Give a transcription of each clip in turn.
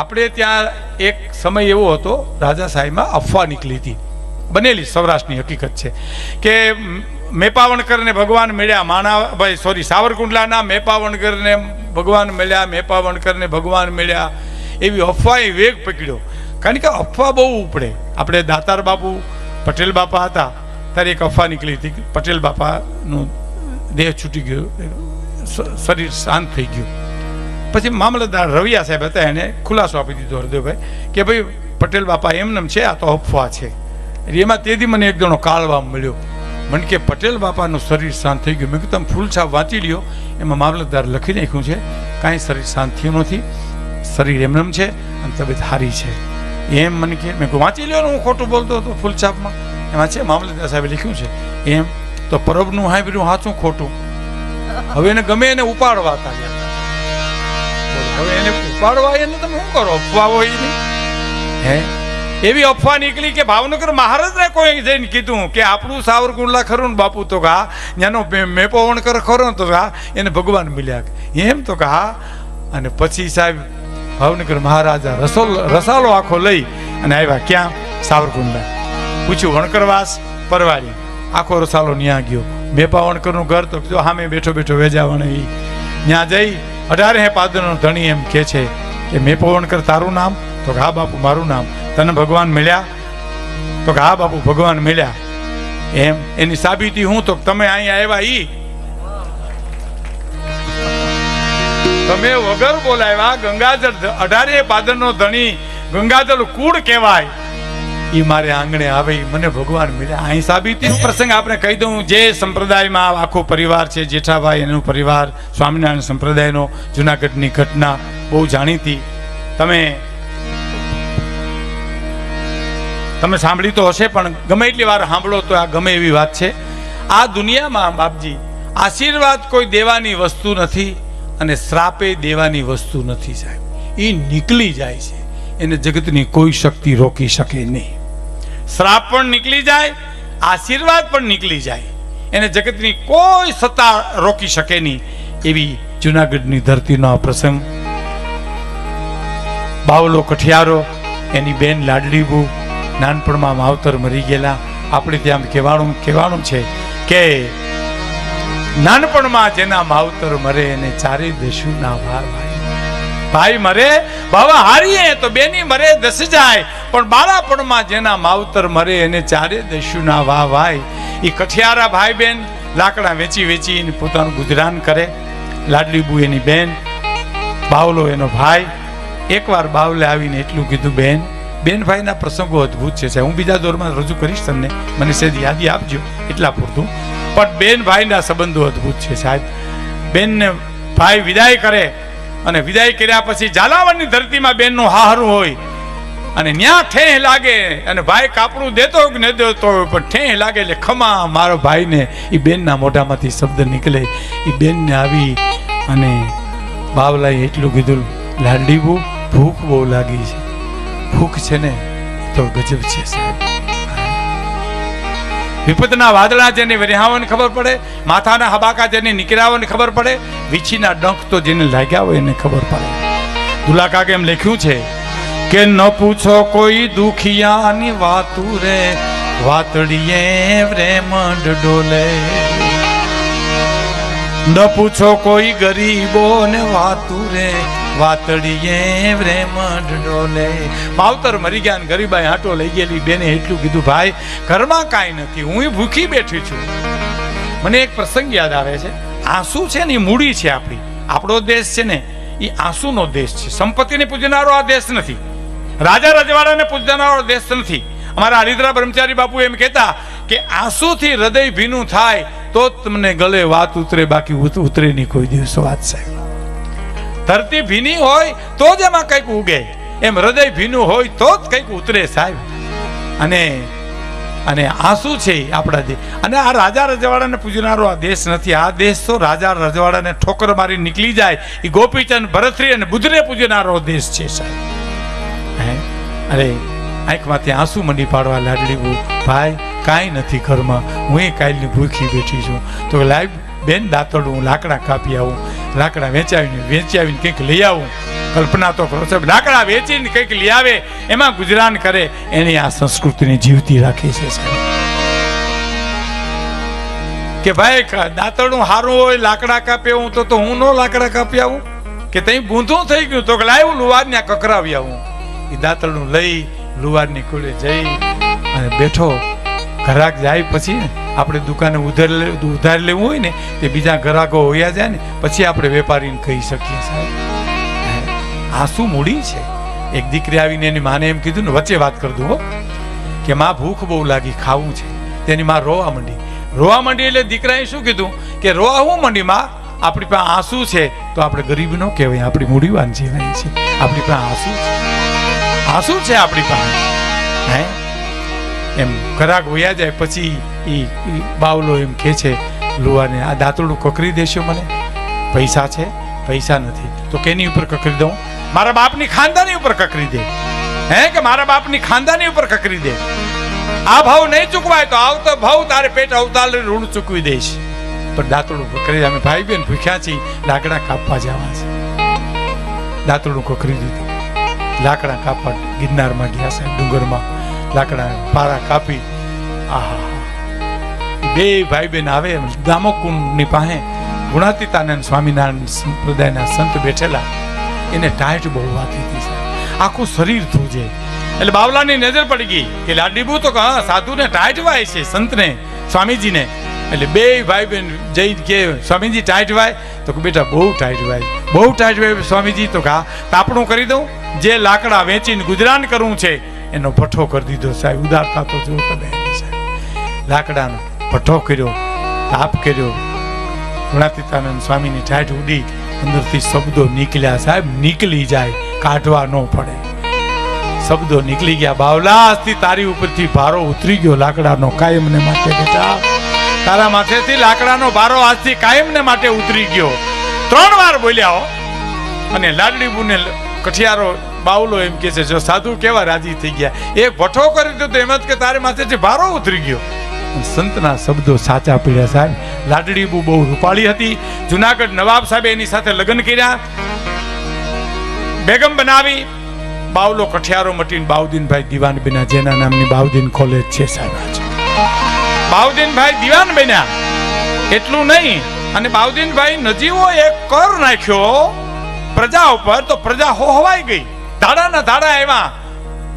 આપણે ત્યાં એક સમય એવો હતો, રાજા સાહેબમાં અફવા નીકળી હતી. બનેલી સૌરાષ્ટ્રની હકીકત છે કે મેપાવણકરને ભગવાન મળ્યા માણા ભાઈ સોરી સાવરકુંડલાના મેપાવણકરને ભગવાન મળ્યા, મેપાવણકરને ભગવાન મળ્યા. એવી અફવાએ વેગ પકડ્યો. કારણ કે અફવા બહુ ઉપડે. આપણે દાતાર બાપુ, પટેલ બાપા હતા, ત્યારે એક અફવા નીકળી હતી. પટેલ બાપાનું દેહ છૂટી ગયો શરીર શાંત થઈ ગયું. પછી મામલતદાર રવિયા સાહેબ હતા એને ખુલાસો આપી દીધો હરદેવભાઈ કે ભાઈ પટેલ બાપા એમનેમ છે આ તો અફવા છે. એમાં તેથી મને એક જણો કાળવા મળ્યો. મને કે પટેલ બાપાનું શરીર શાંત થઈ ગયું. મેં કીધું તમે ફૂલ છાપ વાંચી લ્યો. એમાં મામલતદાર લખી નાખ્યું છે કાંઈ શરીર શાંત થયું નથી. શરીર એમનેમ છે અને તબિયત સારી છે. એમ મને કે મેં વાંચી લ્યો ને હું ખોટું બોલતો હતો ફૂલ છાપમાં. એમાં છે મામલતદાર સાહેબે લખ્યું છે એમ તો પરબનું હાંભળ્યું સાચું ખોટું. હવે એને ગમે એને ઉપાડવા હતા હવે એને ઉપાડવા એને તમે શું કરો? અફવાઓ હોય હે? એવી અફવા નીકળી કે ભાવનગર મહારાજને કોઈ જઈને કીધું કે આપણું સાવરકુંડલા ખરું બાપુ તો કા ત્યાંનો મેપો વણકર ખરો તો કા એને ભગવાન મળ્યા એમ તો કા અને પછી સાહેબ, ભાવનગર મહારાજા રસોલ રસાલો આખો લઈ અને આવ્યા ક્યાં? સાવરકુંડલા. પૂછ્યું, વણકરવાસ, પરવારી. આખો રસાલો ન્યા ગયો. મેપા વણકરનું ઘર તો જો સામે બેઠો બેઠો વેજાવણ એ ત્યાં જઈ અઢારે હે પાદરનો ધણી એમ કહે છે કે મેં પવનકર તારું નામ? તો હા બાપુ, મારું નામ. તને ભગવાન મળ્યા? તો હા બાપુ, ભગવાન મળ્યા. એમ, એની સાબિતી હું? તો તમે અહીંયા આવ્યા ઈ. તમે વગર બોલાવ્યા ગંગાજળ અઢારે પાદરનો ધણી ગંગાજળ કુળ કહેવાય. ઈ મારે આંગણે આવે મને ભગવાન મળ્યા અહીં સાબિતી પ્રસંગ આપણે કહી દઉં, જે સંપ્રદાયમાં આખો પરિવાર છે, જેઠાભાઈ, એનો પરિવાર, સ્વામિનારાયણ સંપ્રદાયનો, જુનાગઢની ઘટના, બહુ જાણીતી. તમે તમે સાંભળી તો હશે, પણ ગમે એટલી વાર સાંભળો તો આ ગમે એવી વાત છે. આ દુનિયામાં, બાપજી, આશીર્વાદ કોઈ દેવાની વસ્તુ નથી અને શ્રાપે દેવાની વસ્તુ નથી સાહેબ. એ નીકળી જાય છે. એને જગતની કોઈ શક્તિ રોકી શકે નહીં. શ્રાપ પણ નીકળી જાય, આશીર્વાદ પણ નીકળી જાય. એને જગતની કોઈ સત્તા રોકી શકે નહીં એવી જુનાગઢની ધરતીનો આ પ્રસંગ. બાવલો કઠિયારો, એની બેન લાડલીબુ, નાનપણમાં માવતર મરી ગયેલા. આપણે ત્યાં કહેવાનું કહેવાનું છે કે નાનપણમાં જેના માવતર મરે એને ચારે દેશું ના વાર ભાઈ ભાઈ મરે, બાવા હારીએ તો બેની મરે, દસ જાય. પણ બાળાપણમાં જેના માવતર મરે, એને ચારે દસ્યુના વાહ ભાઈ એ કઠિયારા ભાઈ બેન લાકડા વેચી વેચી એને પોતાનું ગુજરાન કરે. લાડલીબુ એની બેન, બાવલો એનો ભાઈ. એકવાર બાવલે આવીને એટલું કીધું, બેન બેન ભાઈના પ્રસંગો અદ્ભુત છે, સાહેબ. હું બીજા દોરમાં રજૂ કરીશ તમને. મને સેજ યાદી આપજો, એટલા પૂરતું. પણ બેન ભાઈના સંબંધો અદ્ભુત છે, સાહેબ. બેનને ભાઈ વિદાય કરે. અને વિદાય કર્યા પછી ઝાલાવાડની ધરતીમાં બેનનું હાહરું હોય. અને ન્યા ઠેહ લાગે, અને ભાઈ કાપડું દેતો કે ન દેતો પણ ઠેહ લાગે એટલે ખમા, મારો ભાઈને એ બેનના મોઢામાંથી શબ્દ નીકળે. એ બેનને આવી અને બાવલાએ એટલું કીધું લાડીવું ભૂખ બહુ લાગી છે. ભૂખ છે ને તો ગજબ છે સાહેબ. વિપતના વાદળા જેને વિરહાવને ખબર પડે, માથાના હબાકા જેને નીકળાવને ખબર પડે, વીછીના ડંખ તો જેને લાગ્યા હોય એને ખબર પડે. દુલાકા કેમ લખ્યું છે કે ન પૂછો કોઈ દુખિયાની વાતું રે વાતડીએ રેમંડ ડોલે. ન પૂછો કોઈ ગરીબો ને વાતું રે, વાતડીએ રેમંડ ડોલે માવતર મરી ગયા ગરીબાઈ હાટો લઈ ગયેલી બેને એટલું કીધું, ભાઈ, ઘરમાં કાંઈ નથી, હું ભૂખી બેઠી છું. મને એક પ્રસંગ યાદ આવે છે. આંસુ છે ને એ મૂડી છે આપણી. આપણો દેશ છે ને એ આંસુનો દેશ છે. સંપત્તિને પૂજનારો આ દેશ નથી. રાજા રજવાડાને પૂજનારો દેશ નથી. અમારા હરિદ્રા બ્રહ્મચારી બાપુ એમ કહેતા કે આંસુથી હૃદય ભીનું થાય, તો તમને ગલે વાત ઉતરે, બાકી ઉતરે નહીં કોઈ દિવસ, વાત સાહેબ. ધરતી ભીની હોય, તો જ એમાં કંઈક ઉગે. એમ હૃદય ભીનું હોય, તો જ કંઈક ઉતરે સાહેબ. અને અને આંસુ છે આપણા જે અને આ રાજા રજવાડાને પૂજનારો આ દેશ નથી. આ દેશ તો રાજા રજવાડાને ઠોકર મારી નીકળી જાય. એ ગોપીચંદ ભરતરી અને બુદ્ધને પૂજનારો દેશ છે સાહેબ. હે? અરે, આંખમાંથી આંસુ મંડી પાડવા લાગડી ભાઈ કાંઈ નથી ઘરમાં. હું એ કાલની ભૂખી બેઠી છું. તો લાવ બેન દાંતડું હું લાકડા કાપી આવું. લાકડા વેચાવીને વેચી આવીને કંઈક લઈ આવું. કલ્પના તો કરો સાહેબ, લાકડા વેચીને કંઈક લઈ આવે, એમાં ગુજરાન કરે. એની આ સંસ્કૃતિને જીવતી રાખે છે કે ભાઈ દાંતરડું સારું હોય, લાકડા કાપે હું તો હું નો લાકડા કાપી આવું? કે તઈ બૂંધું થઈ ગયું તો લાવ્યું લુવારને કકરાવી આવું. એ દાંતરડું લઈ લુવારની કુળે જઈ અને બેઠો ઘરાક જાય પછી આપણે દુકાને ઉધાર ઉધાર લેવું હોય ને, તે બીજા ગ્રાહકો હોયા જાય ને, પછી આપણે વેપારીને કહી શકીએ સાહેબ. આ શું મૂડી છે. એક દીકરી આવીને એની માને એમ કીધું ને, વચ્ચે વાત કરી દઉં કે માં ભૂખ બહુ લાગી, ખાવું છે. તેની માં રોવા માંડી. રોવા માંડી એટલે દીકરાએ શું કીધું? કે રોવા હું માંડી, માં? આપણી પાસે આંસુ છે, તો આપણે ગરીબ ન કહેવાય, આપણી મૂડીવાન જીવાય છે. આપણી પાસે આંસુ છે. આંસુ છે આપણી પાસે. હે? એમ ઘરાક વયા જાય, પછી ઈ બાવલો એમ કહે છે લુવાને આ દાંતરડું કકરી દેશો મને. પૈસા છે? પૈસા નથી. તો કેની ઉપર કકરી દઉં? મારા બાપની ખાનદાની ઉપર કકરી દે. હે કે મારા બાપની ખાનદાની ઉપર કકરી દે? આ ભાવ નહીં ચૂકવાય તો આવતો ભાવ તારે પેટ અવતાલ ઋણ ચૂકવી દઈશ. પણ દાંતરડું કકરી અમે ભાઈ બેન ભૂખ્યા છીએ, લાકડા કાપવા જવા છે. દાંતરડું કકરી દીધું. લાકડા કાપવા ગિરનારમાં ગયા સાહેબ ડુંગરમાં. લાકડા પારા કાપી. આહા. બે ભાઈ બેન આવે દામોકુંડની પાસે ગુણાતીતાનંદ સ્વામિનારાયણ સંપ્રદાયના સંત બેઠેલા. એને ટાઈટ બહુ વાતી હતી આખું શરીર ધ્રુજે. એટલે બાવલાની નજર પડી ગઈ કે લાડીબુ તો કે સાધુને ટાઈટ વાય છે, સંતને, સ્વામીજીને. એટલે બે ભાઈ બેન જઈ કે સ્વામીજી ટાઈટ વાય? તો કે બેટા બહુ ટાઈટ વાય. બહુ ટાઈટ વાય સ્વામીજી. તો કા તાપણું કરી દઉં? જે લાકડા વેચીને ગુજરાન કરવું છે એનો પઠ્ઠો કરી દીધો સાહેબ. ઉદારતા તો જો તમે સાહેબ. લાકડાનો પઠ્ઠો કર્યો, તાપ કર્યો. ગુણાતીતાનંદ સ્વામીની ઠાઠ ઉડી, અંદરથી શબ્દો નીકળ્યા. સાહેબ, નીકળી જાય, કાઢવા ન પડે. શબ્દો નીકળી ગયા. બાવલા આજથી તારી ઉપરથી ભારો ઉતરી ગયો. લાકડાનો કાયમને માટે બેટા. તારા માથેથી લાકડાનો ભારો આજથી કાયમને માટે ઉતરી ગયો. ત્રણ વાર બોલ્યા હો. અને લાડડીબુને કઠિયારો બાવલો એમ કે છે, જો સાધુ કેવા રાજી થઈ ગયા? એ ભઠ્ઠો કરી દીધો તો એમ જ કે તારી જે ભારો ઉતરી ગયો. સંતના શબ્દો સાચા પીડ્યા સાહેબ. લાડડી બુ બહુ રૂપાળી હતી. જુનાગઢ નવાબ સાહેબે એની સાથે લગ્ન કર્યા. બેગમ બનાવી. બાવલો કઠિયારો મટીન બાઉદીનભાઈ દિવાન બન્યા જેના નામની બાઉદીન કોલેજ છે સાહેબ બાઉદીનભાઈ દિવાન બન્યા એટલું નહીં, અને બાઉદીનભાઈ નજીવો એક કર નાખ્યો. પ્રજા ઉપર તો પ્રજા હોહવાઈ ગઈ. ધાડાના ધાડા આવ્યા.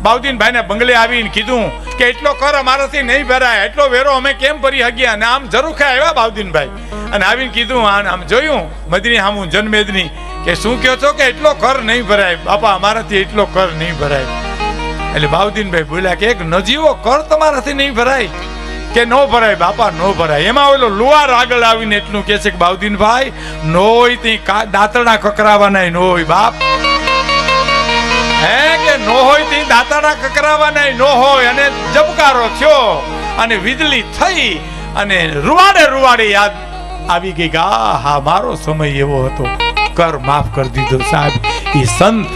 બાઉદીનભાઈને બંગલે આવીને કીધું કે એટલો કર અમારાથી નહીં ભરાય, એટલો વેરો અમે કેમ ભરી હગ્યા અને આમ જરૂખે આવ્યા બાઉદીનભાઈ અને આવીને કીધું આમ જોયું, મદની હામું જનમેદની, કે શું કહો છો કે એટલો કર નહીં ભરાય? બાપા, અમારાથી એટલો કર નહીં ભરાય. એટલે બાઉદીનભાઈ બોલ્યા કે, એક નજીવો કર તમારાથી નહીં ભરાય, કે નો ભરાય? બાપા, નો ભરાય. એમાં ઓલો લુવાર આગળ આવીને એટલું કે છે કે બાઉદીનભાઈ નોય તી દાંતરડા કકરાવાના નોય, બાપ. હે કે નો હોય તે દાતાના કકરાવાના નો હોય અને જબકારો થયો અને વીજળી થઈ અને રૂવાડે રૂવાડે યાદ આવી ગઈ ગા હા, મારો સમય એવો હતો. કર, માફ કરી દીધો સાહેબ. એ સંત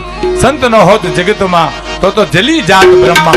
સંત ન હોત જગતમાં, તો તો જલી જાત બ્રહ્મા.